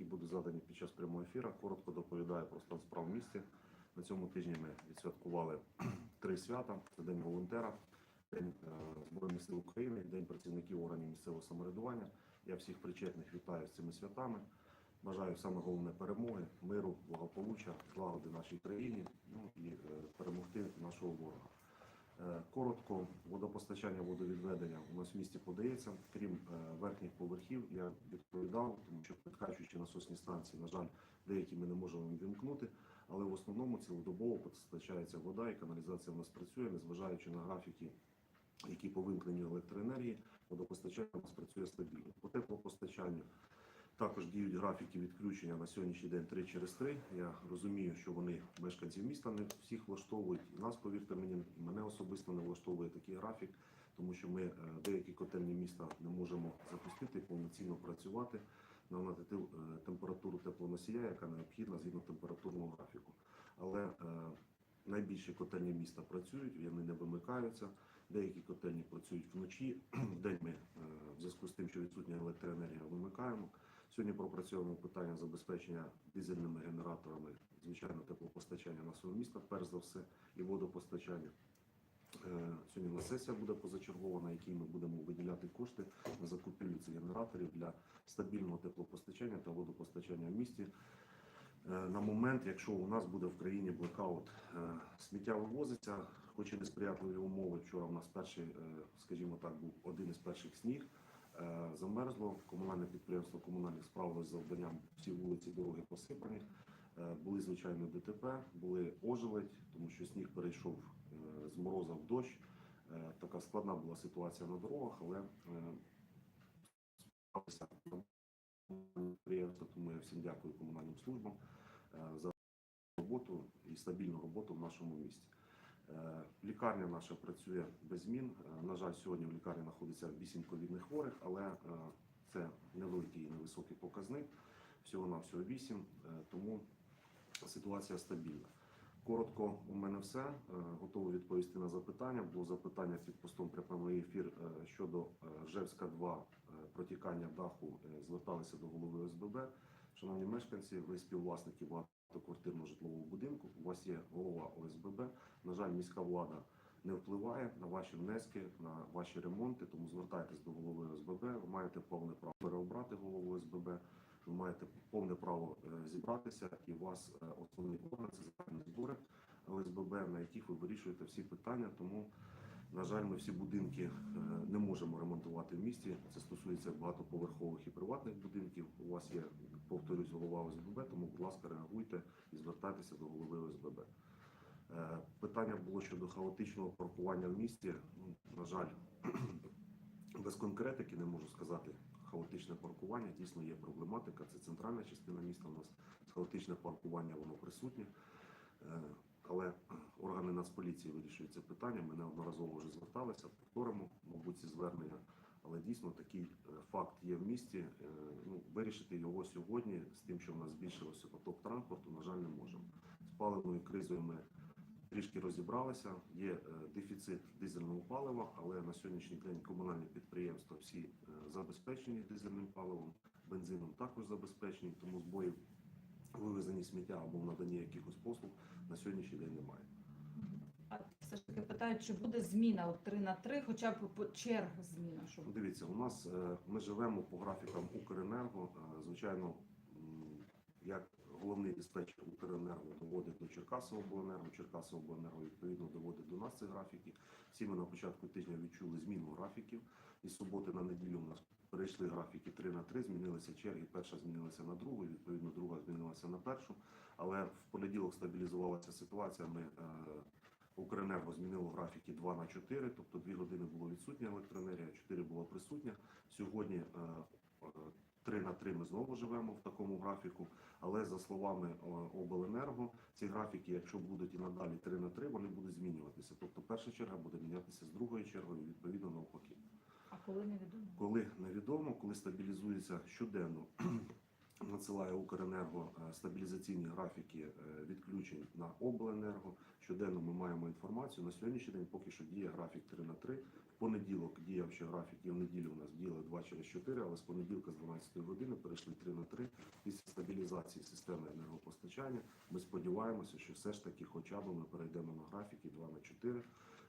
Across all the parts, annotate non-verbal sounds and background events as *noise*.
які будуть задані під час прямого ефіру. Коротко доповідаю про стан справ в місті. На цьому тижні ми відсвяткували *clears throat* три свята: це День волонтера, День е, Збройних сил України, День працівників органів місцевого самоврядування. Я всіх причетних вітаю з цими святами. Бажаю саме головне перемоги, миру, благополуччя, злагоди нашій країні, ну і е, перемогти нашого ворога. Е, Коротко, водопостачання, водовідведення у нас в місті подається. Крім е, верхніх поверхів, я відповідав, тому що підкачуючи насосні станції, на жаль, деякі ми не можемо вімкнути, але в основному цілодобово постачається вода і каналізація в нас працює, незважаючи на графіки, які по вимкненню електроенергії, водопостачання у нас працює стабільно. По теплопостачанню також діють графіки відключення на сьогоднішній день 3 через 3. Я розумію, що вони мешканців міста не всіх влаштовують. І нас, повірте мені, мене особисто не влаштовує такий графік, тому що ми е, деякі котельні міста не можемо запустити повноцінно працювати на температуру теплоносія, яка необхідна згідно температурного графіку. Але е, найбільші котельні міста працюють, вони не вимикаються. Деякі котельні працюють вночі. *clears throat* Вдень ми е, в зв'язку з тим, що відсутня електроенергія, вимикаємо. Сьогодні пропрацьовуємо питання забезпечення дизельними генераторами, звичайно, теплопостачання нашого міста, перш за все, і водопостачання. Е, Сьогодні у нас сесія буде позачергова, на якій ми будемо виділяти кошти на закупівлю цих генераторів для стабільного теплопостачання та водопостачання в місті. Е, На момент, якщо у нас буде в країні блекаут, Е, сміття вивозиться, хоч і несприятливі умови. Вчора у нас перший, скажімо так, був один із перших сніг. Е, Замерзло комунальне підприємство комунальних справ з завданням всі вулиці, дороги посипані. Е, Були звичайно ДТП, були ожеледь, тому що сніг перейшов е, з мороза в дощ. Така складна була ситуація на дорогах, але справилися підприємства, тому я всім дякую комунальним службам за роботу і стабільну роботу в нашому місті. Е, Лікарня наша працює без змін. Е, На жаль, сьогодні в лікарні знаходиться 8 ковідних хворих, але е, це невеликий і невисокий показник. Всього на всього 8, тому ситуація стабільна. Коротко, у мене все. Готовий відповісти на запитання. Було запитання під постом прямий ефір щодо Жевська 2 е, протікання даху. Зверталися до голови ОСББ. Шановні мешканці, ви співвласники багатоквартирного житлового будинку. У вас є голова ОСББ. На жаль, міська влада не впливає на ваші внески, на ваші ремонти. Тому звертайтесь до голови ОСББ. Ви маєте повне право переобрати голову ОСББ. Ви маєте повне право е, зібратися, і у вас е, основний орган це загальні збори ОСББ, на яких ви вирішуєте всі питання. Тому, на жаль, ми всі будинки е, не можемо ремонтувати в місті. Це стосується багатоповерхових і приватних будинків. У вас є, повторюсь, голова ОСББ, тому, будь ласка, реагуйте і звертайтеся до голови ОСББ. Е, Питання було щодо хаотичного паркування в місті. Ну, На жаль, *clears throat* без конкретики не можу сказати. Хаотичне паркування дійсно є проблематика. Це центральна частина міста. У нас хаотичне паркування воно присутнє. Е, Але органи Нацполіції вирішують це питання. Ми неодноразово вже зверталися, повторимо, мабуть, ці звернення. Але дійсно такий е, факт є в місті. Е, Ну, вирішити його сьогодні з тим, що в нас збільшилося поток транспорту, на жаль, не можемо. З паливною кризою ми трішки розібралися. Є е, дефіцит дизельного палива, але на сьогоднішній день комунальні підприємства всі е, забезпечені дизельним паливом, бензином також забезпечені, тому збоїв у вивезенні сміття або в наданні якихось послуг на сьогоднішній день немає. А все ж таки питають, чи буде зміна от 3 на 3, хоча б по черг зміна, щоб Ну, Дивіться, у нас е, ми живемо по графікам Укренерго. Е, Звичайно, як головний диспетчер Укренерго доводить до Черкасовобленерго, Черкасовобленерго відповідно доводить до нас ці графіки. Всі ми на початку тижня відчули зміну графіків. Із суботи на неділю у нас перейшли графіки 3 на 3, змінилися черги. Перша змінилася на другу, відповідно, друга змінилася на першу. Але в понеділок стабілізувалася ситуація. Ми е, Укренерго змінило графіки 2 на 4, тобто 2 години було відсутня електроенергія, 4 була присутня. Сьогодні е, е, 3 на 3 ми знову живемо в такому графіку. Але за словами е, обленерго, ці графіки, якщо будуть і надалі 3 на 3, вони будуть змінюватися. Тобто перша черга буде мінятися з другою чергою, відповідно навпаки. а коли невідомо. Коли невідомо, коли стабілізується щоденно. На надсилає Укренерго е, стабілізаційні графіки е, відключень на обленерго. Щоденно ми маємо інформацію. На сьогоднішній день поки що діє графік 3 на 3. В понеділок діяв ще графік, і в неділю у нас діяли 2 через 4, але з понеділка з 12 години перейшли 3 на 3. Після стабілізації системи енергопостачання ми сподіваємося, що все ж таки хоча б ми перейдемо на графіки 2 на 4.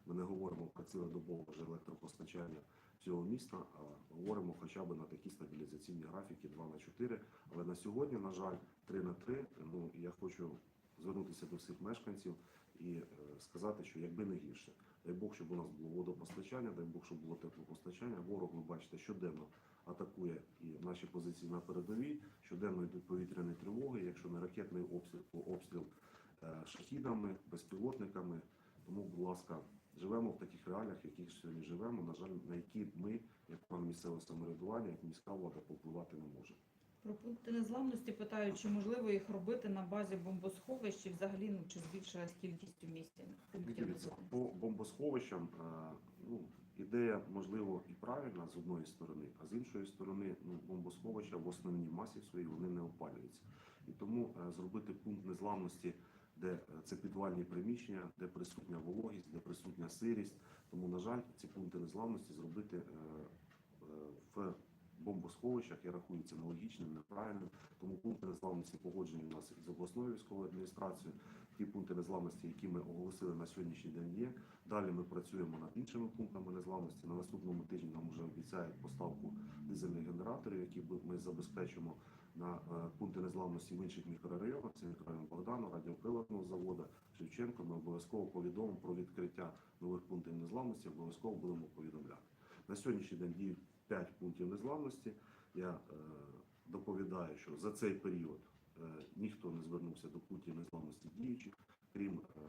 Ми не говоримо про цілодобове електропостачання всього міста, а говоримо хоча б на такі стабілізаційні графіки 2 на 4. Але на сьогодні, на жаль, 3 на 3. Ну я хочу звернутися до всіх мешканців і е, сказати, що якби не гірше. Дай Бог, щоб у нас було водопостачання, дай Бог, щоб було теплопостачання. Ворог, ви бачите, щоденно атакує і наші позиції на передовій. Щоденно йдуть повітряні тривоги, якщо не ракетний обстріл, обстріл е, шахідами, безпілотниками. Тому, будь ласка, живемо в таких реаліях, в яких сьогодні живемо. На жаль, на які ми, як план місцевого самоврядування, як міська влада, повпливати не можемо. Про пункти незламності питають, чи можливо їх робити на базі бомбосховищ, чи взагалі ну, чи збільшилась кількість у місті Дивіться, по бомбосховищам е, ну, ідея можливо і правильна з одної сторони, а з іншої сторони, ну, бомбосховища в основній масі своїй вони не опалюються. І тому е, зробити пункт незламності, де е, це підвальні приміщення, де присутня вологість, де присутня сирість. Тому, на жаль, ці пункти незламності зробити е, е, в бомбосховищах, я рахую це нелогічним, неправильним. Тому пункти незламності погоджені у нас із обласною військовою адміністрацією. Ті пункти незламності, які ми оголосили на сьогоднішній день, є. Далі ми працюємо над іншими пунктами незламності. На наступному тижні нам вже обіцяють поставку дизельних генераторів, які ми забезпечимо на е, пункти незламності в інших мікрорайонах. Це мікрорайон Богдану, радіоприладного заводу, Шевченко. Ми обов'язково повідомимо про відкриття нових пунктів незламності. Обов'язково будемо повідомляти. На сьогоднішній день діють 5 пунктів незламності. Я е, доповідаю, що за цей період е, ніхто не звернувся до пунктів незламності діючих, крім е,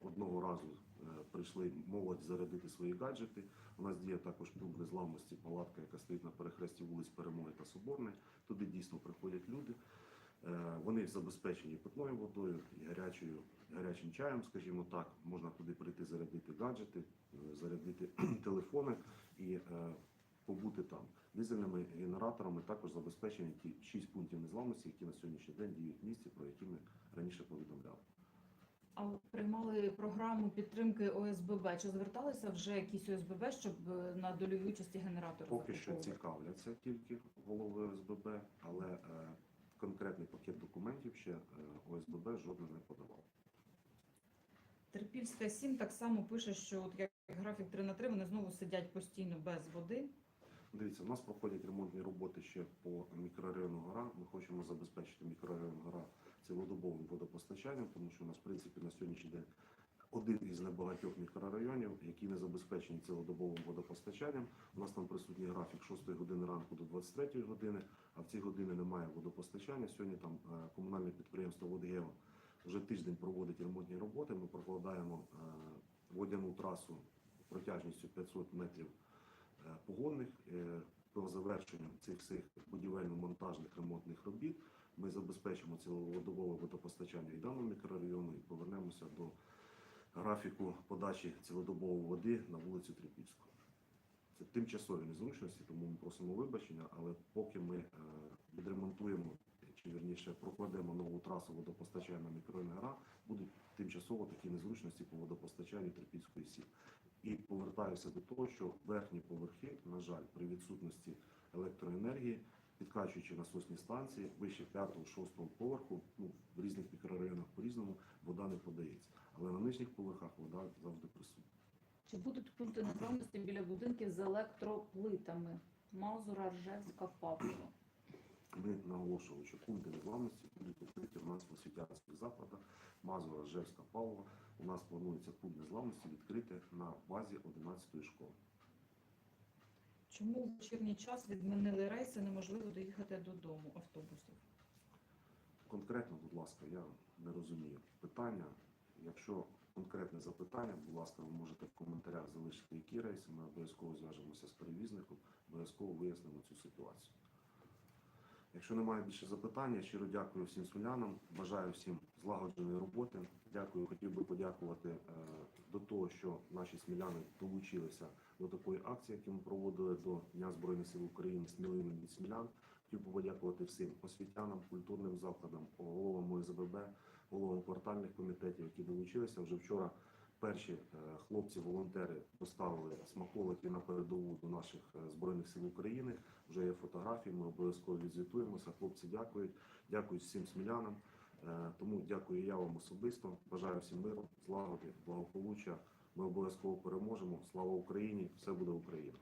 одного разу е, прийшли молодь зарядити свої гаджети. У нас діє також пункт незламності, палатка, яка стоїть на перехресті вулиць Перемоги та Соборної. Туди дійсно приходять люди. Е, Вони забезпечені питною водою і гарячою, гарячим чаєм, скажімо так. Можна туди прийти зарядити гаджети, зарядити *clears throat* телефони і побути там. Дизельними генераторами також забезпечені ті 6 пунктів незламності, які на сьогоднішній день діють в місті, про які ми раніше повідомляли. А приймали програму підтримки ОСББ. Чи зверталися вже якісь ОСББ, щоб е, на дольові участі генератора Поки що цікавляться тільки голови ОСББ, але е, конкретний пакет документів ще е, ОСББ жодне не подавав. Терпільська 7 так само пише, що от як графік 3 на 3, вони знову сидять постійно без води. Дивіться, у нас проходять ремонтні роботи ще по мікрорайону Гора. Ми хочемо забезпечити мікрорайон Гора цілодобовим водопостачанням, тому що у нас, в принципі, на сьогоднішній день один із небагатьох мікрорайонів, які не забезпечені цілодобовим водопостачанням. У нас там присутній графік 6 години ранку до 23 години, а в ці години немає водопостачання. Сьогодні там е, комунальне підприємство «Водгео» вже тиждень проводить ремонтні роботи. Ми прокладаємо е, водяну трасу протяжністю 500 метрів е, погонних. По завершенню цих всіх будівельно-монтажних ремонтних робіт ми забезпечимо цілодобове водопостачання і даного мікрорайону і повернемося до графіку подачі цілодобової води на вулицю Трипільську. Це тимчасові незручності, тому ми просимо вибачення, але поки ми е, відремонтуємо чи вірніше прокладемо нову трасу водопостачання мікрорайон Гора, будуть тимчасово такі незручності по водопостачанню Трипільської сі. І повертаюся до того, що верхні поверхи, на жаль, при відсутності електроенергії, підкачуючи насосні станції, вище 5-6 поверху, ну, в різних мікрорайонах по-різному, вода не подається. Але на нижніх поверхах вода завжди присутня. Чи будуть пункти незламності біля будинків з електроплитами? Мазура, Ржевська, Павлова. Ми наголошували, що пункти незламності будуть відкриті у нас в освітянських закладах, Мазура, Жевська, Павлова. У нас планується пункт незламності відкрити на базі 11-ї школи. Чому в вечірній час відмінили рейси, неможливо доїхати додому автобусів? Конкретно, будь ласка, я не розумію питання. Якщо конкретне запитання, будь ласка, ви можете в коментарях залишити, які рейси. Ми обов'язково зв'яжемося з перевізником, обов'язково вияснимо цю ситуацію. Якщо немає більше запитань, я щиро дякую всім сулянам. Бажаю всім злагодженої роботи. Дякую. Хотів би подякувати е, до того, що наші сміляни долучилися до такої акції, яку ми проводили до Дня Збройних сил України сміливим від смілян. Хотів би подякувати всім освітянам, культурним закладам, головам ОСББ, головам квартальних комітетів, які долучилися. Вже вчора перші е, хлопці-волонтери поставили смаколики на передову до наших е, збройних сил України. Вже є фотографії. Ми обов'язково відзвітуємося. Хлопці дякують. дякують всім смілянам. Е, Тому дякую я вам особисто. Бажаю всім миру, злагоди, благополуччя. Ми обов'язково переможемо. Слава Україні! Все буде Україна!